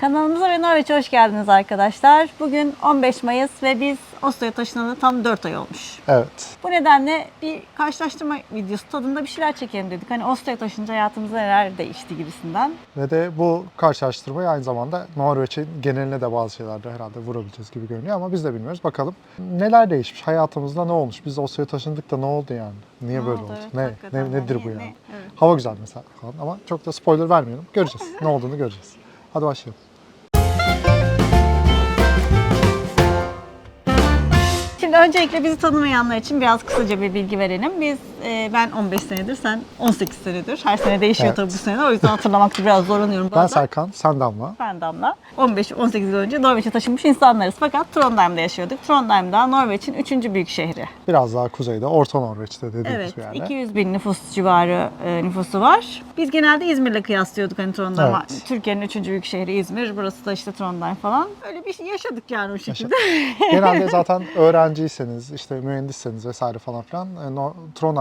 Kanalımıza ve Norveç'e hoş geldiniz arkadaşlar. Bugün 15 Mayıs ve biz Oslo'ya taşınalı tam 4 ay olmuş. Evet. Bu nedenle bir karşılaştırma videosu tadında bir şeyler çekelim dedik. Hani Oslo'ya taşınca hayatımızda neler değişti gibisinden. Ve de bu karşılaştırmayı aynı zamanda Norveç'in geneline de bazı şeylerde herhalde vurabileceğiz gibi görünüyor ama biz de bilmiyoruz. Bakalım neler değişmiş, hayatımızda ne olmuş? Biz Oslo'ya taşındık da ne oldu yani? Niye Ne böyle oldu? oldu? Ne, ne nedir bu yani? ne- evet. Hava güzel mesela falan ama çok da spoiler vermeyelim. Göreceğiz. ne olduğunu göreceğiz. Hadi başlayalım. Şimdi öncelikle bizi tanımayanlar için biraz kısaca bir bilgi verelim. Biz, e, ben 15 senedir, sen 18 senedir. Her sene değişiyor Evet. tabii bu sene. O yüzden hatırlamakta biraz zorlanıyorum Ben. Serkan, sen Damla. Ben Damla. 15-18 yıl önce Norveç'e taşınmış insanlarız. Fakat Trondheim'de yaşıyorduk. Trondheim da Norveç'in 3. büyük şehri. Biraz daha kuzeyde, Orta Norveç'te dediğimiz Evet, bir yerde. 200 bin nüfus civarı e, nüfusu var. Biz genelde İzmir'le kıyaslıyorduk hani Trondheim'a. Evet. Türkiye'nin 3. büyük şehri İzmir, burası da işte Trondheim falan. Öyle bir şey yaşadık yani o şekilde. Genelde zaten öğrenciyseniz, işte mühendisseniz vesaire falan filan e, no-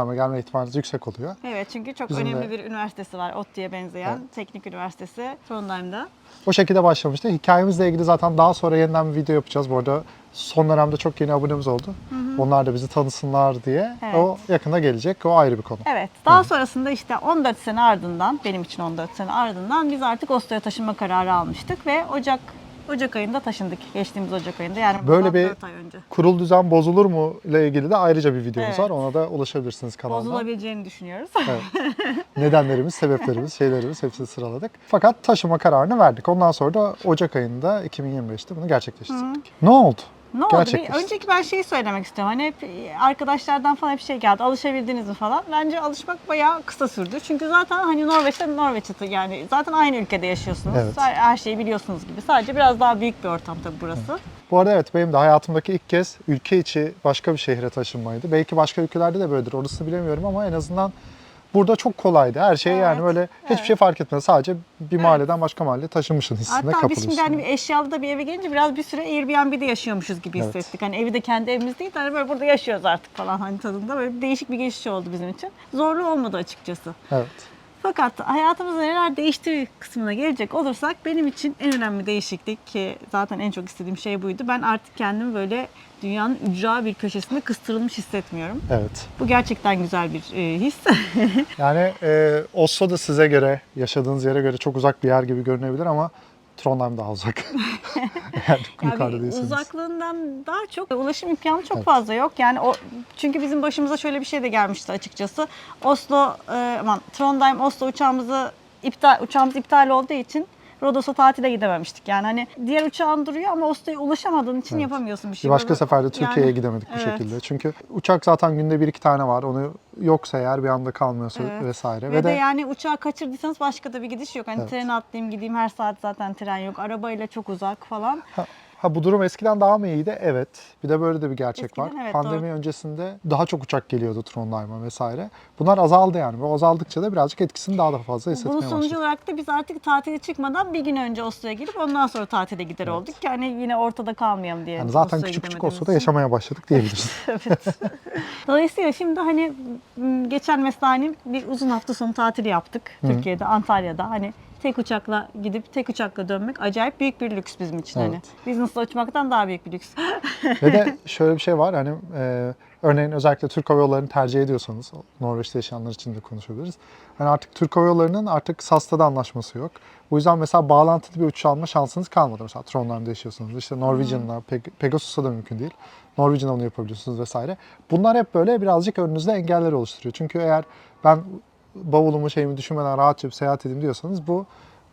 Trondheim'e gelme ihtimaliniz yüksek oluyor. evet çünkü çok Bizim önemli de- bir üniversitesi var. ODTÜ'ye benzeyen teknik üniversitesi Trondheim'da. O şekilde başlamıştı. Hikayemizle ilgili zaten daha sonra yeniden bir video yapacağız. Bu arada son dönemde çok yeni abonemiz oldu. Onlar da bizi tanısınlar diye. Evet. O yakında gelecek. O ayrı bir konu. Evet. Daha sonrasında işte 14 sene ardından, benim için 14 sene ardından biz artık Oslo'ya taşınma kararı almıştık ve Ocak Ocak ayında taşındık. Geçtiğimiz Ocak ayında yani Böyle bir- 4 ay önce. Kurul düzen bozulur mu ile ilgili de ayrıca bir videomuz Evet. var. Ona da ulaşabilirsiniz kanalda. Bozulabileceğini düşünüyoruz. Evet. Nedenlerimiz, sebeplerimiz, şeylerimiz hepsini sıraladık. Fakat taşıma kararını verdik. Ondan sonra da Ocak ayında 2025'te bunu gerçekleştirdik. Ne oldu? Ne oldu? Bir, Gerçekleşti. önceki ben şeyi söylemek istiyorum. Hani hep arkadaşlardan falan hep şey geldi. Alışabildiniz mi falan. Bence alışmak bayağı kısa sürdü. Çünkü zaten hani Norveç'te Norveç'te yani zaten aynı ülkede yaşıyorsunuz. Evet. Her, her şeyi biliyorsunuz gibi. Sadece biraz daha büyük bir ortam tabii burası. Bu arada evet benim de hayatımdaki ilk kez ülke içi başka bir şehre taşınmaydı. Belki başka ülkelerde de böyledir orasını bilemiyorum ama en azından burada çok kolaydı. Her şey yani Evet, böyle hiçbir evet. şey fark etmez. Sadece bir mahalleden başka mahalleye taşınmışsın hissine Hatta biz kapılıyorsun. şimdi hani eşyalı da bir eve gelince biraz bir süre Airbnb'de yaşıyormuşuz gibi Evet. hissettik. Hani evi de kendi evimiz değil de hani böyle burada yaşıyoruz artık falan hani tadında. Böyle bir değişik bir geçiş oldu bizim için. Zorlu olmadı açıkçası. Evet. Fakat hayatımızda neler değiştiği kısmına gelecek olursak benim için en önemli değişiklik ki zaten en çok istediğim şey buydu. Ben artık kendimi böyle dünyanın ücra bir köşesinde kıstırılmış hissetmiyorum. Evet. Bu gerçekten güzel bir e, his. Yani e, Oslo da size göre, yaşadığınız yere göre çok uzak bir yer gibi görünebilir ama Trondheim daha uzak. Yukarıda Yani değilseniz. uzaklığından daha çok ulaşım imkanı çok Evet. fazla yok. Yani o çünkü bizim başımıza şöyle bir şey de gelmişti açıkçası. Oslo, e, aman Trondheim Oslo uçağımızı iptal uçağımız iptal olduğu için Rodos'a tatile gidememiştik. Yani hani diğer uçağın duruyor ama Oslo'ya ulaşamadığın için Evet. yapamıyorsun bir Bir şey. başka Böyle- seferde Türkiye'ye yani- gidemedik bu evet. şekilde. Çünkü uçak zaten günde bir iki tane var. Onu yoksa eğer bir anda kalmıyorsa Evet. vesaire. Ve, de, yani uçağı kaçırdıysanız başka da bir gidiş yok. Hani Evet. trene atlayayım gideyim her saat zaten tren yok. Arabayla çok uzak falan. Ha, ha, bu durum eskiden daha mı iyiydi? Evet. Bir de böyle de bir gerçek Eskiden var. evet, Pandemi doğru. öncesinde daha çok uçak geliyordu Trondheim'a vesaire. Bunlar azaldı yani. Ve azaldıkça da birazcık etkisini daha da fazla Bunun hissetmeye sonucu başladık. olarak da biz artık tatile çıkmadan bir gün önce Oslo'ya gidip ondan sonra tatile gider olduk. Yani yine ortada kalmayalım diye. Yani zaten Oslo'ya küçük küçük gidemediğimiz olsa da için. yaşamaya başladık diyebiliriz. evet. Dolayısıyla şimdi hani m, geçen mesela hani bir uzun hafta sonu tatili yaptık Türkiye'de, Antalya'da. Hani tek uçakla gidip tek uçakla dönmek acayip büyük bir lüks bizim için hani. Evet. Business'la uçmaktan daha büyük bir lüks. Ve de şöyle bir şey var hani e, örneğin özellikle Türk Hava Yolları'nı tercih ediyorsanız Norveç'te yaşayanlar için de konuşabiliriz. Hani artık Türk Hava Yolları'nın artık SAS'ta da anlaşması yok. Bu yüzden mesela bağlantılı bir uçuş alma şansınız kalmadı. Mesela Trondheim'de yaşıyorsunuz. İşte Norwegian'la, Peg- Pegasus'la da mümkün değil. Norwegian'la onu yapabiliyorsunuz vesaire. Bunlar hep böyle birazcık önünüzde engeller oluşturuyor. Çünkü eğer ben bavulumu şeyimi düşünmeden rahatça bir seyahat edeyim diyorsanız bu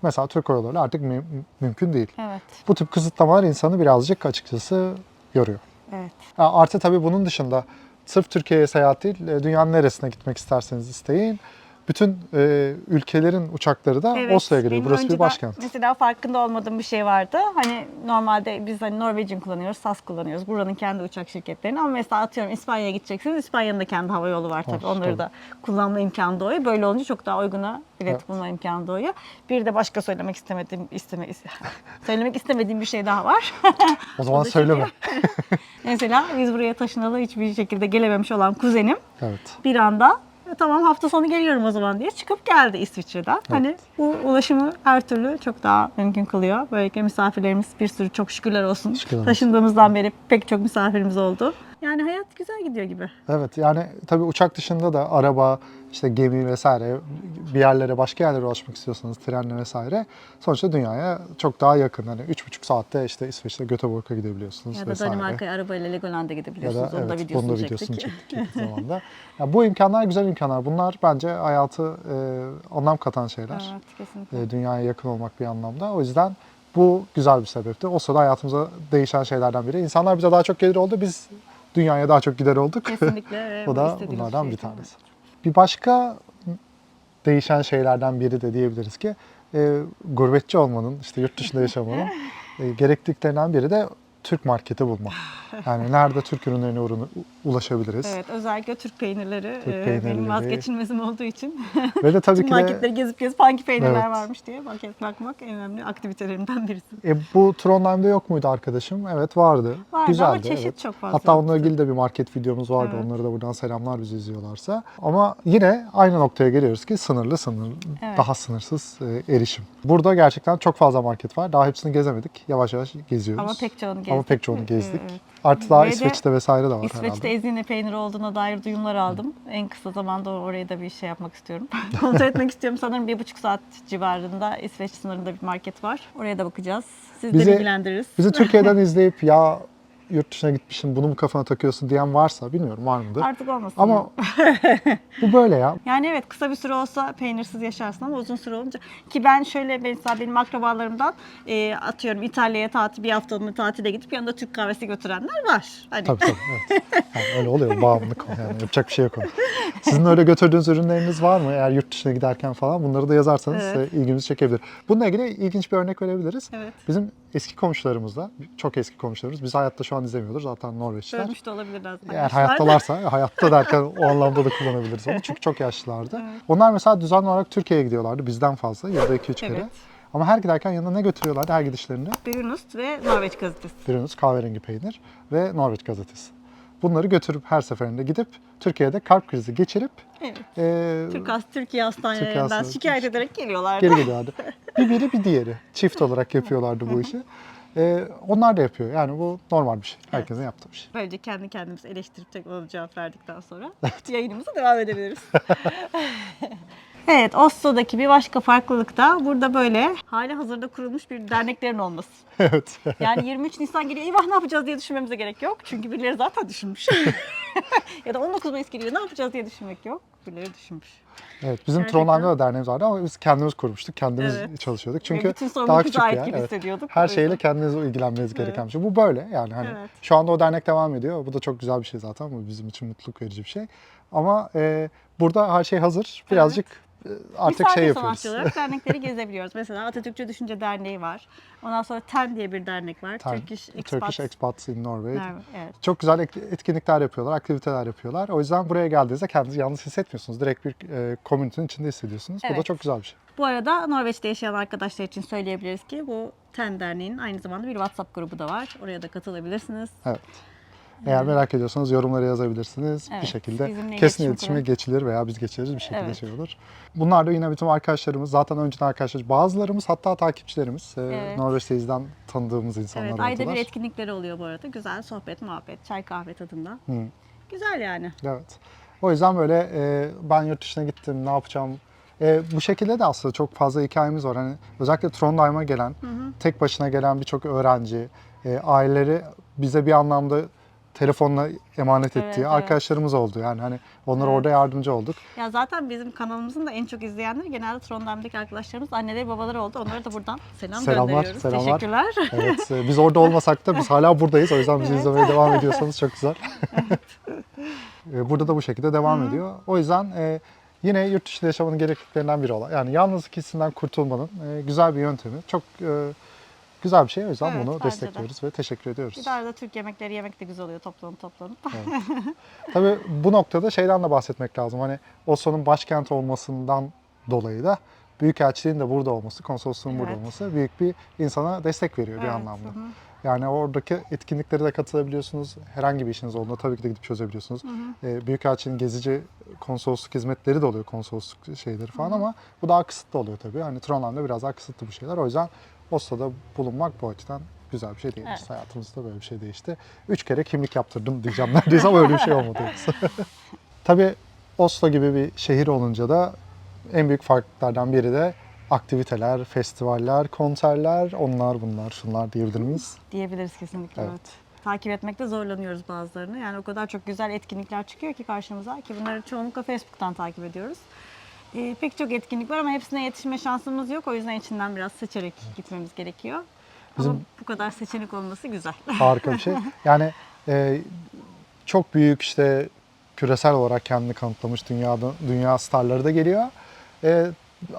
mesela Türk Hava artık mü- mümkün değil. evet, Bu tip kısıtlamalar insanı birazcık açıkçası yoruyor. evet. Artı tabii bunun dışında sırf Türkiye'ye seyahat değil, e, dünyanın neresine gitmek isterseniz isteyin. Bütün e, ülkelerin uçakları da Evet, Oslo'ya geliyor. Burası bir başkent. Mesela farkında olmadığım bir şey vardı. Hani normalde biz hani Norwegian kullanıyoruz, SAS kullanıyoruz. Buranın kendi uçak şirketlerini ama mesela atıyorum İspanya'ya gideceksiniz. İspanya'nın da kendi hava yolu var tabii. Var, Onları tabii. da kullanma imkanı doğuyor. Böyle olunca çok daha uyguna bilet Evet. bulma imkanı doğuyor. Bir de başka söylemek istemediğim isteme, söylemek istemediğim bir şey daha var. O zaman O söyleme. Mesela biz buraya taşınalı hiçbir şekilde gelememiş olan kuzenim Evet. bir anda E, tamam hafta sonu geliyorum o zaman diye çıkıp geldi İsviçre'den. Hani bu ulaşımı her türlü çok daha mümkün kılıyor. Böylelikle misafirlerimiz bir sürü çok şükürler olsun. Şükürler olsun. Taşındığımızdan beri pek çok misafirimiz oldu. Yani hayat güzel gidiyor gibi. Evet yani tabii uçak dışında da araba, işte gemi vesaire bir yerlere başka yerlere ulaşmak istiyorsanız trenle vesaire sonuçta dünyaya çok daha yakın. Hani 3,5 saatte işte İsveç'te Göteborg'a gidebiliyorsunuz Ya da vesaire. Danimarka'ya arabayla Legoland'a Ya gidebiliyorsunuz. da Onu da evet, videosunu da çektik. videosunu çektik yakın zamanda. Ya bu imkanlar güzel imkanlar. Bunlar bence hayatı e, anlam katan şeyler. Evet kesinlikle. E, dünyaya yakın olmak bir anlamda. O yüzden bu güzel bir sebepti. O sırada hayatımıza değişen şeylerden biri. İnsanlar bize daha çok gelir oldu. Biz dünyaya daha çok gider olduk. Kesinlikle. Bu da bunlardan şey bir tanesi. Bir başka değişen şeylerden biri de diyebiliriz ki e, gurbetçi olmanın, işte yurt dışında yaşamanın e, gerekliklerinden biri de Türk marketi bulmak. Yani nerede Türk ürünlerine uğrunu- ulaşabiliriz. Evet özellikle Türk peynirleri, Türk e, peynirleri. benim vazgeçilmezim olduğu için Ve de tabii tüm ki de marketleri gezip gezip hangi peynirler Evet. varmış diye bak bakmak en önemli aktivitelerimden birisi. e, bu Trondheim'de yok muydu arkadaşım? Evet vardı. Vardı Güzeldi. ama çeşit evet. çok fazla. Hatta onunla ilgili de bir market videomuz vardı. Evet. Onlara da buradan selamlar bizi izliyorlarsa. Ama yine aynı noktaya geliyoruz ki sınırlı sınır, Evet. daha sınırsız e, erişim. Burada gerçekten çok fazla market var. Daha hepsini gezemedik. Yavaş yavaş geziyoruz. Ama pek çoğunu. Ama pek çoğunu gezdik. Artı daha Ve de İsveç'te vesaire de var İsveç'te herhalde. ezine peyniri olduğuna dair duyumlar aldım. En kısa zamanda oraya da bir şey yapmak istiyorum. Kontrol etmek istiyorum. Sanırım bir buçuk saat civarında İsveç sınırında bir market var. Oraya da bakacağız. Siz de bilgilendiririz. Bizi Türkiye'den izleyip ya yurt dışına gitmişsin bunu mu kafana takıyorsun diyen varsa bilmiyorum var mıdır? Artık olmasın. Ama bu böyle ya. Yani evet kısa bir süre olsa peynirsiz yaşarsın ama uzun süre olunca ki ben şöyle mesela benim akrabalarımdan e, atıyorum İtalya'ya tatil bir haftalığına tatile gidip yanında Türk kahvesi götürenler var. Hani Tabii tabii evet. Yani öyle oluyor bağımlılık yani yapacak bir şey yok ona. Sizin öyle götürdüğünüz ürünleriniz var mı? Eğer yurt dışına giderken falan bunları da yazarsanız Evet. ilgimizi çekebilir. Bununla ilgili ilginç bir örnek verebiliriz. Evet. Bizim eski komşularımızda, çok eski komşularımız, biz hayatta şu an izlemiyordur zaten Norveçliler. ölmüş de olabilirler. Eğer hayattalarsa, hayatta derken o anlamda da kullanabiliriz onu. Çünkü çok yaşlılardı. Evet. Onlar mesela düzenli olarak Türkiye'ye gidiyorlardı bizden fazla, yılda 2-3 kere. Evet. Ama her giderken yanına ne götürüyorlardı her gidişlerinde? Brunust ve Norveç gazetesi. Ürünümüz kahverengi peynir ve Norveç gazetesi. Bunları götürüp her seferinde gidip Türkiye'de kalp krizi geçirip Evet. e, Türk Has Türkiye hastanelerinden hastanesi- şikayet ederek geliyorlardı. geri geliyorlardı. Bir biri bir diğeri. Çift olarak yapıyorlardı bu işi. E, onlar da yapıyor. Yani bu normal bir şey. Herkesin yaptığı bir şey. Böylece kendi kendimizi eleştirip tek ona cevap verdikten sonra yayınımıza devam edebiliriz. evet, Oslo'daki bir başka farklılık da burada böyle hali hazırda kurulmuş bir derneklerin olması. evet. Yani 23 Nisan geliyor, eyvah ne yapacağız diye düşünmemize gerek yok. Çünkü birileri zaten düşünmüş. ya da 19 Mayıs geliyor, ne yapacağız diye düşünmek yok. Birileri düşünmüş. Evet, bizim Gerçekten. Trondheim'da da derneğimiz vardı ama biz kendimiz kurmuştuk, kendimiz Evet. çalışıyorduk. Ve Çünkü bütün daha küçük ait yer. gibi evet. hissediyorduk. Her yüzden- şeyle kendiniz ilgilenmeniz gereken bir şey. Bu böyle yani hani Evet. şu anda o dernek devam ediyor. Bu da çok güzel bir şey zaten. Bu bizim için mutluluk verici bir şey. Ama e, burada her şey hazır. Birazcık e, artık Misafir şey sanatçı yapıyoruz. olarak dernekleri gezebiliyoruz. Mesela Atatürkçü Düşünce Derneği var. Ondan sonra TEN diye bir dernek var. Ten- Turkish Expats. Turkish Expats in Norway. Derneği, Evet. Çok güzel etkinlikler yapıyorlar, aktiviteler yapıyorlar. O yüzden buraya geldiğinizde kendinizi yalnız hissetmiyorsunuz. Direkt bir e, komünitenin içinde hissediyorsunuz. Bu da Evet. çok güzel bir şey. Bu arada Norveç'te yaşayan arkadaşlar için söyleyebiliriz ki bu TEN Derneği'nin aynı zamanda bir WhatsApp grubu da var. Oraya da katılabilirsiniz. Evet. Eğer merak ediyorsanız yorumlara yazabilirsiniz. bir Evet, şekilde bizimle kesin iletişim iletişime kurun. geçilir veya biz geçeriz bir şekilde Evet. şey olur. Bunlar da yine bütün arkadaşlarımız, zaten önceden arkadaşlar, bazılarımız hatta takipçilerimiz, e, Evet. Norveç'ten tanıdığımız insanlar Evet, oldular. ayda bir etkinlikleri oluyor bu arada. Güzel sohbet, muhabbet, çay kahve tadında. Hı. Güzel yani. Evet. O yüzden böyle e, ben yurt dışına gittim, ne yapacağım? E, bu şekilde de aslında çok fazla hikayemiz var. Hani özellikle Trondheim'a gelen, tek başına gelen birçok öğrenci, e, aileleri bize bir anlamda telefonla emanet Evet, ettiği evet. arkadaşlarımız oldu. Yani hani onlara Evet. orada yardımcı olduk. Ya zaten bizim kanalımızın da en çok izleyenleri genelde Trondheim'deki arkadaşlarımız anneleri babaları oldu. Onlara da buradan selam Selamlar, gönderiyoruz. selamlar. Teşekkürler. Evet, e, biz orada olmasak da biz hala buradayız. O yüzden bizi Evet. izlemeye devam ediyorsanız çok güzel. E, Burada da bu şekilde devam ediyor. O yüzden e, yine yurt dışında yaşamanın gerekliklerinden biri olan. Yani yalnızlık hissinden kurtulmanın e, güzel bir yöntemi. Çok e, güzel bir şey. O yüzden Evet, bunu bence de. destekliyoruz ve teşekkür ediyoruz. Bir de arada Türk yemekleri yemek de güzel oluyor toplanıp toplanıp. Tabii bu noktada şeyden de bahsetmek lazım. Hani Oslo'nun başkent olmasından dolayı da Büyükelçiliğin de burada olması, konsolosluğun burada Evet. olması büyük bir insana destek veriyor bir Evet, anlamda. hı hı. Yani oradaki etkinliklere de katılabiliyorsunuz. Herhangi bir işiniz olduğunda tabii ki de gidip çözebiliyorsunuz. Ee, Büyükelçinin gezici konsolosluk hizmetleri de oluyor, konsolosluk şeyleri falan ama bu daha kısıtlı oluyor tabii. Hani Trondheim'de biraz daha kısıtlı bu şeyler. O yüzden Oslo'da bulunmak bu açıdan güzel bir şey diyebiliriz. Evet. Hayatımızda böyle bir şey değişti. Üç kere kimlik yaptırdım diyeceğim neredeyse ama öyle bir şey olmadı. tabii Oslo gibi bir şehir olunca da en büyük farklılıklardan biri de aktiviteler, festivaller, konserler, onlar bunlar, şunlar diyebilir miyiz? Diyebiliriz kesinlikle Evet. evet. Takip etmekte zorlanıyoruz bazılarını. Yani o kadar çok güzel etkinlikler çıkıyor ki karşımıza ki bunları çoğunlukla Facebook'tan takip ediyoruz. Ee, pek çok etkinlik var ama hepsine yetişme şansımız yok. O yüzden içinden biraz seçerek gitmemiz gerekiyor. Ama Bizim- bu kadar seçenek olması güzel. Harika bir şey. Yani e, çok büyük işte küresel olarak kendini kanıtlamış dünyada dünya starları da geliyor. E,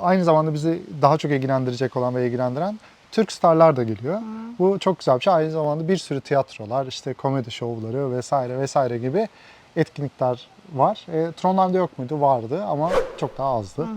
aynı zamanda bizi daha çok ilgilendirecek olan ve ilgilendiren Türk starlar da geliyor. Bu çok güzel bir şey. Aynı zamanda bir sürü tiyatrolar, işte komedi şovları vesaire vesaire gibi etkinlikler var. E, Trondheim'de yok muydu? Vardı ama çok daha azdı.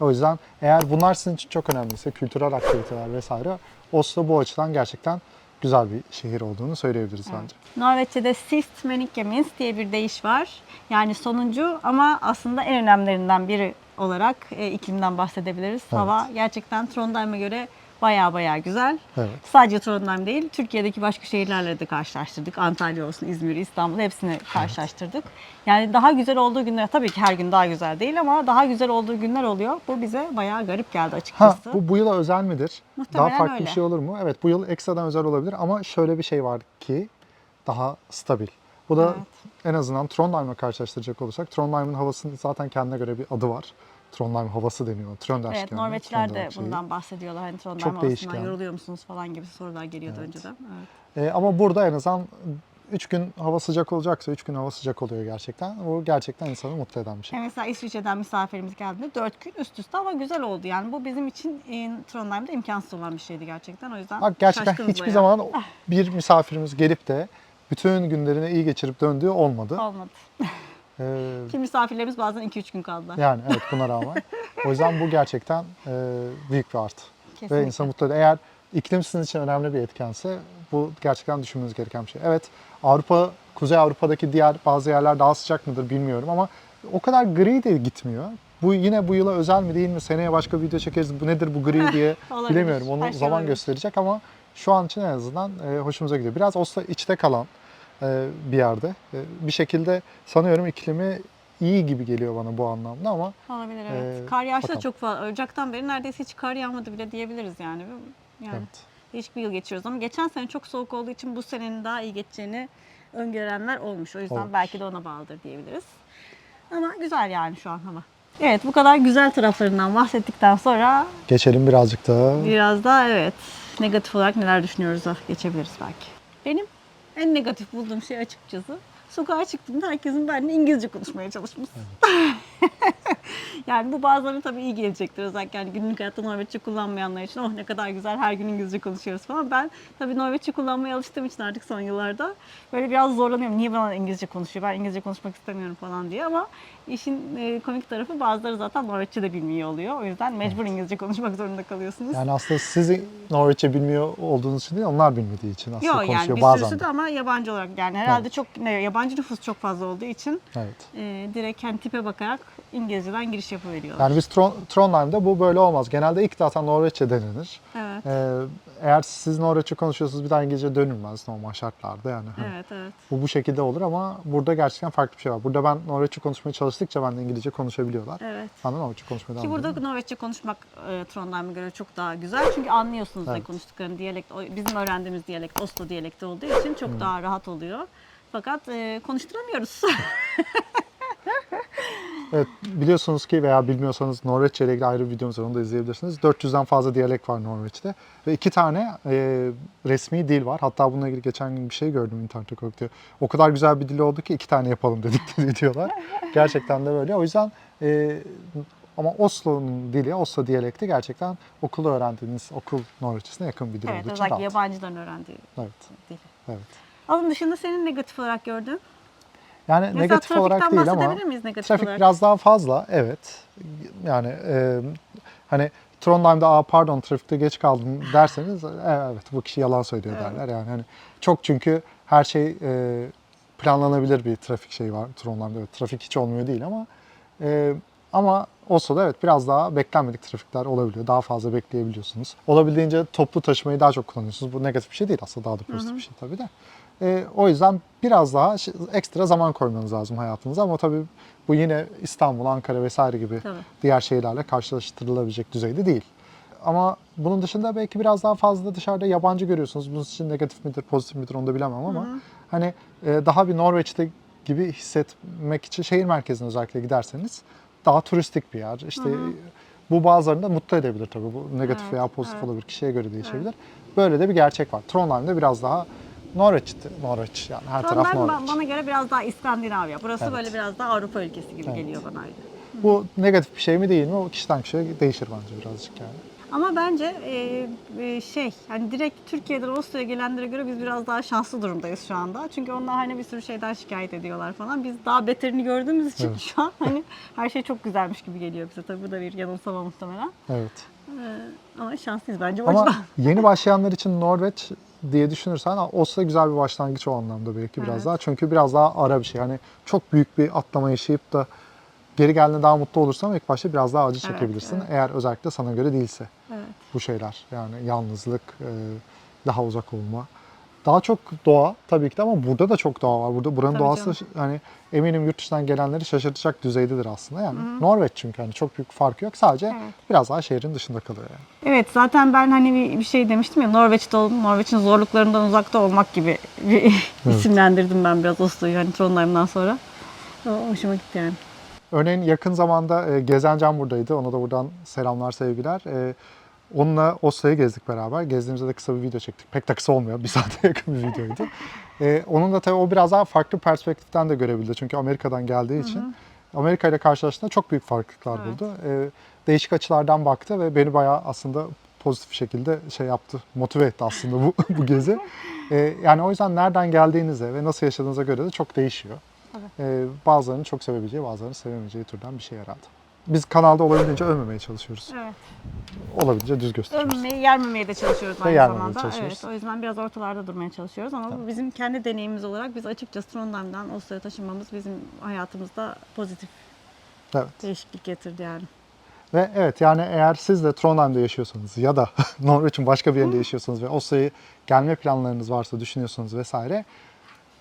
O yüzden eğer bunlar sizin için çok önemliyse kültürel aktiviteler vesaire Oslo bu açıdan gerçekten güzel bir şehir olduğunu söyleyebiliriz bence. Norveççe'de sist menikemins diye bir deyiş var. Yani sonuncu ama aslında en önemlilerinden biri olarak e, iklimden bahsedebiliriz. Hava gerçekten Trondheim'e göre baya baya güzel. Evet. Sadece Trondheim değil, Türkiye'deki başka şehirlerle de karşılaştırdık. Antalya olsun, İzmir, İstanbul hepsini karşılaştırdık. Yani daha güzel olduğu günler, tabii ki her gün daha güzel değil ama daha güzel olduğu günler oluyor. Bu bize bayağı garip geldi Ha, açıkçası. bu, bu yıla özel midir? Muhtemelen daha farklı öyle. bir şey olur mu? Evet bu yıl ekstradan özel olabilir ama şöyle bir şey var ki daha stabil. Bu da Evet. en azından Trondheim'la karşılaştıracak olursak Trondheim'in havasının zaten kendine göre bir adı var. Trondheim havası deniyor. Tröndersk Evet, yani, Norveçliler de bundan bahsediyorlar. Hani Trondheim Çok havasından yani. yoruluyor musunuz falan gibi sorular geliyordu önceden. Evet. Ee, ama burada en azından 3 gün hava sıcak olacaksa 3 gün hava sıcak oluyor gerçekten. Bu gerçekten insanı mutlu eden bir şey. Yani mesela İsviçre'den misafirimiz geldiğinde 4 gün üst üste ama güzel oldu. Yani bu bizim için e, Trondheim'de imkansız olan bir şeydi gerçekten. O yüzden Bak gerçekten hiçbir bayağı. zaman bir misafirimiz gelip de bütün günlerini iyi geçirip döndüğü olmadı. olmadı. Ee, Ki misafirlerimiz bazen 2-3 gün kaldılar. Yani evet buna rağmen. o yüzden bu gerçekten e, büyük bir artı. Ve Kesinlikle. insanı mutlu ediyor. Eğer iklim sizin için önemli bir etkense bu gerçekten düşünmeniz gereken bir şey. Evet Avrupa, Kuzey Avrupa'daki diğer bazı yerler daha sıcak mıdır bilmiyorum ama o kadar gri de gitmiyor. Bu yine bu yıla özel mi değil mi? Seneye başka video çekeriz. Bu nedir bu gri diye Olabilir. bilemiyorum. Onu Her şey zaman olabilir. gösterecek ama şu an için en azından e, hoşumuza gidiyor. Biraz Oslo içte kalan bir yerde. E, bir şekilde sanıyorum iklimi iyi gibi geliyor bana bu anlamda ama Olabilir evet. Ee, kar yağışı da çok fazla. Ocaktan beri neredeyse hiç kar yağmadı bile diyebiliriz yani. Yani evet. değişik bir yıl geçiriyoruz ama geçen sene çok soğuk olduğu için bu senenin daha iyi geçeceğini öngörenler olmuş. O yüzden Olmuş. belki de ona bağlıdır diyebiliriz. Ama güzel yani şu an hava. Evet bu kadar güzel taraflarından bahsettikten sonra Geçelim birazcık da. biraz daha evet negatif olarak neler düşünüyoruz da geçebiliriz belki. Benim en negatif bulduğum şey açıkçası sokağa çıktığımda herkesin benimle İngilizce konuşmaya çalışması. yani bu bazılarına tabii iyi gelecektir. Özellikle hani günlük hayatta Norveççe kullanmayanlar için oh ne kadar güzel her gün İngilizce konuşuyoruz falan. Ben tabii Norveççe kullanmaya alıştığım için artık son yıllarda böyle biraz zorlanıyorum. Niye bana İngilizce konuşuyor? Ben İngilizce konuşmak istemiyorum falan diye ama işin e, komik tarafı bazıları zaten Norveççe de bilmiyor oluyor. O yüzden mecbur İngilizce konuşmak zorunda kalıyorsunuz. Yani aslında siz Norveççe bilmiyor olduğunuz için değil, onlar bilmediği için aslında Yok konuşuyor yani bir bazen. sürüsü de. de ama yabancı olarak yani herhalde Evet. çok ne, yabancı nüfus çok fazla olduğu için Evet. e, direkt hani tipe bakarak İngilizceden giriş yapıveriyorlar. Yani biz Tron- Trondheim'de bu böyle olmaz. Genelde ilk zaten Norveççe denenir. Evet. Ee, eğer siz Norveççe konuşuyorsunuz bir daha İngilizce dönülmez normal şartlarda yani. Evet evet. Bu bu şekilde olur ama burada gerçekten farklı bir şey var. Burada ben Norveççe konuşmaya çalıştıkça ben de İngilizce konuşabiliyorlar. Evet. Ben de Norveççe konuşmaya Ki burada. Norveççe konuşmak e, Trondheim'e göre çok daha güzel. Çünkü anlıyorsunuz ne Evet. konuştuklarını. Diyalekt, bizim öğrendiğimiz diyalekt Oslo diyalekti olduğu için çok Hmm. daha rahat oluyor. Fakat e, konuşturamıyoruz. Evet, biliyorsunuz ki veya bilmiyorsanız Norveççe ile ilgili ayrı bir videomuz var onu da izleyebilirsiniz. 400'den fazla diyalek var Norveç'te ve iki tane e, resmi dil var. Hatta bununla ilgili geçen gün bir şey gördüm internette koyup O kadar güzel bir dil oldu ki iki tane yapalım dedikleri diyorlar. Gerçekten de böyle. O yüzden e, ama Oslo'nun dili, Oslo diyalekti gerçekten okulda öğrendiğiniz okul Norveççesine yakın bir dil evet olduğu için özellikle rahat. yabancıların öğrendiği Evet, dili. evet. Onun dışında senin negatif olarak gördüğün? Yani Mesela negatif olarak değil ama miyiz negatif trafik olarak? biraz daha fazla evet. Yani e, hani Trondheim'da Aa, pardon trafikte geç kaldım derseniz "E, evet bu kişi yalan söylüyor Evet. derler. Yani hani çok çünkü her şey e, planlanabilir bir trafik şeyi var Trondheim'da. Evet, trafik hiç olmuyor değil ama e, ama Oslo'da evet biraz daha beklenmedik trafikler olabiliyor. Daha fazla bekleyebiliyorsunuz. Olabildiğince toplu taşımayı daha çok kullanıyorsunuz. Bu negatif bir şey değil aslında daha da pozitif bir şey tabii de. E, o yüzden biraz daha ekstra zaman koymanız lazım hayatınıza ama tabii bu yine İstanbul, Ankara vesaire gibi Tabii. diğer şehirlerle karşılaştırılabilecek düzeyde değil. Ama bunun dışında belki biraz daha fazla dışarıda yabancı görüyorsunuz. Bunun için negatif midir, pozitif midir onu da bilemem ama hani e, daha bir Norveç'te gibi hissetmek için şehir merkezine özellikle giderseniz daha turistik bir yer. İşte bu bazılarını da mutlu edebilir tabii. Bu negatif Evet, veya pozitif evet. olabilir. Kişiye göre değişebilir. Böyle de bir gerçek var. Trondheim'de biraz daha Norveç'ti. Norveç yani her taraf Trondheim Norveç. ba- bana göre biraz daha İskandinavya. Burası Evet. böyle biraz daha Avrupa ülkesi gibi Evet. geliyor bana öyle. Bu negatif bir şey mi değil mi? O kişiden kişiye değişir bence birazcık yani. Ama bence e, e, şey hani direkt Türkiye'den Oslo'ya gelenlere göre biz biraz daha şanslı durumdayız şu anda. Çünkü onlar hani bir sürü şeyden şikayet ediyorlar falan. Biz daha beterini gördüğümüz için Evet. şu an hani her şey çok güzelmiş gibi geliyor bize. Tabii bu da bir yanılsama muhtemelen. Evet. Ee, ama şanslıyız bence o Ama yeni başlayanlar için Norveç diye düşünürsen Oslo güzel bir başlangıç o anlamda belki biraz Evet. daha. Çünkü biraz daha ara bir şey. Hani çok büyük bir atlama yaşayıp da geri geldiğinde daha mutlu olursan ilk başta biraz daha acı Evet, çekebilirsin. evet. Eğer özellikle sana göre değilse Evet. bu şeyler. Yani yalnızlık, e, daha uzak olma. Daha çok doğa tabii ki de ama burada da çok doğa var. Burada buranın Tabii doğası hani eminim yurt dışından gelenleri şaşırtacak düzeydedir aslında. Yani Hı hı. Norveç çünkü hani çok büyük fark yok. Sadece Evet. biraz daha şehrin dışında kalıyor yani. Evet zaten ben hani bir, bir şey demiştim ya Norveç'te ol, Norveç'in zorluklarından uzakta olmak gibi bir isimlendirdim ben biraz Oslo'yu hani Trondheim'dan sonra. O, hoşuma gitti yani. Örneğin yakın zamanda e, Gezen Can buradaydı. Ona da buradan selamlar, sevgiler. E, onunla Oslo'yu gezdik beraber. Gezdiğimizde de kısa bir video çektik. Pek de kısa olmuyor. Bir saate yakın bir videoydu. E, onun da tabii o biraz daha farklı perspektiften de görebildi. Çünkü Amerika'dan geldiği için. Amerika ile karşılaştığında çok büyük farklılıklar Evet. buldu. E, değişik açılardan baktı ve beni bayağı aslında pozitif şekilde şey yaptı, motive etti aslında bu, bu gezi. E, yani o yüzden nereden geldiğinize ve nasıl yaşadığınıza göre de çok değişiyor. Ee, bazılarının çok sevebileceği, bazılarının sevemeyeceği türden bir şey herhalde. Biz kanalda olabildiğince övmemeye çalışıyoruz. Evet. Olabildiğince düz gösteriyoruz. Övmemeyi, yermemeye de çalışıyoruz aynı yermemeye zamanda. çalışıyoruz. Evet, o yüzden biraz ortalarda durmaya çalışıyoruz ama bu bizim kendi deneyimimiz olarak biz açıkçası Trondheim'dan Oslo'ya taşınmamız bizim hayatımızda pozitif Evet. değişiklik getirdi yani. Ve evet yani eğer siz de Trondheim'de yaşıyorsanız ya da Norveç'in başka bir yerinde yaşıyorsanız ve Oslo'ya gelme planlarınız varsa düşünüyorsanız vesaire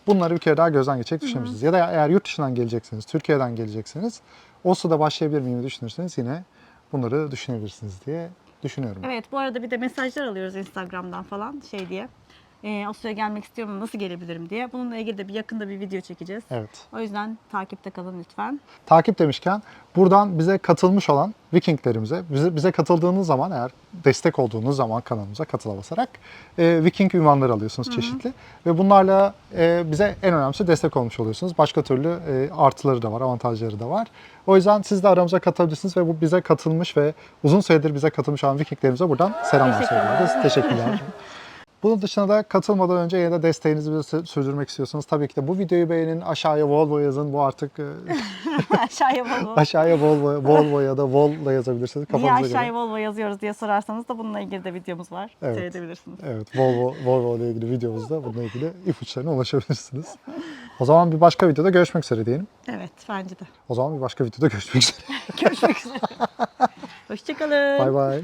bunları bir kere daha gözden geçecek düşünmüşsünüz. Ya da eğer yurt dışından gelecekseniz, Türkiye'den gelecekseniz Oslo'da başlayabilir miyim düşünürseniz yine bunları düşünebilirsiniz diye düşünüyorum. Evet bu arada bir de mesajlar alıyoruz Instagram'dan falan şey diye. E, Oslo'ya gelmek istiyorum nasıl gelebilirim diye. Bununla ilgili de bir yakında bir video çekeceğiz. Evet. O yüzden takipte kalın lütfen. Takip demişken buradan bize katılmış olan Vikinglerimize, bize, bize katıldığınız zaman eğer destek olduğunuz zaman kanalımıza katıla basarak e, Viking ünvanları alıyorsunuz çeşitli. Ve bunlarla e, bize en önemlisi destek olmuş oluyorsunuz. Başka türlü e, artıları da var, avantajları da var. O yüzden siz de aramıza katılabilirsiniz ve bu bize katılmış ve uzun süredir bize katılmış olan Vikinglerimize buradan selamlar söylüyoruz. Teşekkürler. Bunun dışında da katılmadan önce yine de desteğinizi bize sü- sürdürmek istiyorsanız tabii ki de bu videoyu beğenin, aşağıya Volvo yazın. Bu artık e, aşağıya Volvo. Aşağıya Volvo, Volvo ya da Vol da yazabilirsiniz Niye kafanıza aşağıya göre. Volvo yazıyoruz diye sorarsanız da bununla ilgili de videomuz var. Evet. Seyredebilirsiniz. Evet, Volvo, Volvo ile ilgili videomuzda bununla ilgili ipuçlarına ulaşabilirsiniz. O zaman bir başka videoda görüşmek üzere diyelim. Evet bence de. O zaman bir başka videoda görüşmek üzere. Görüşmek üzere. Hoşçakalın. Bay bay.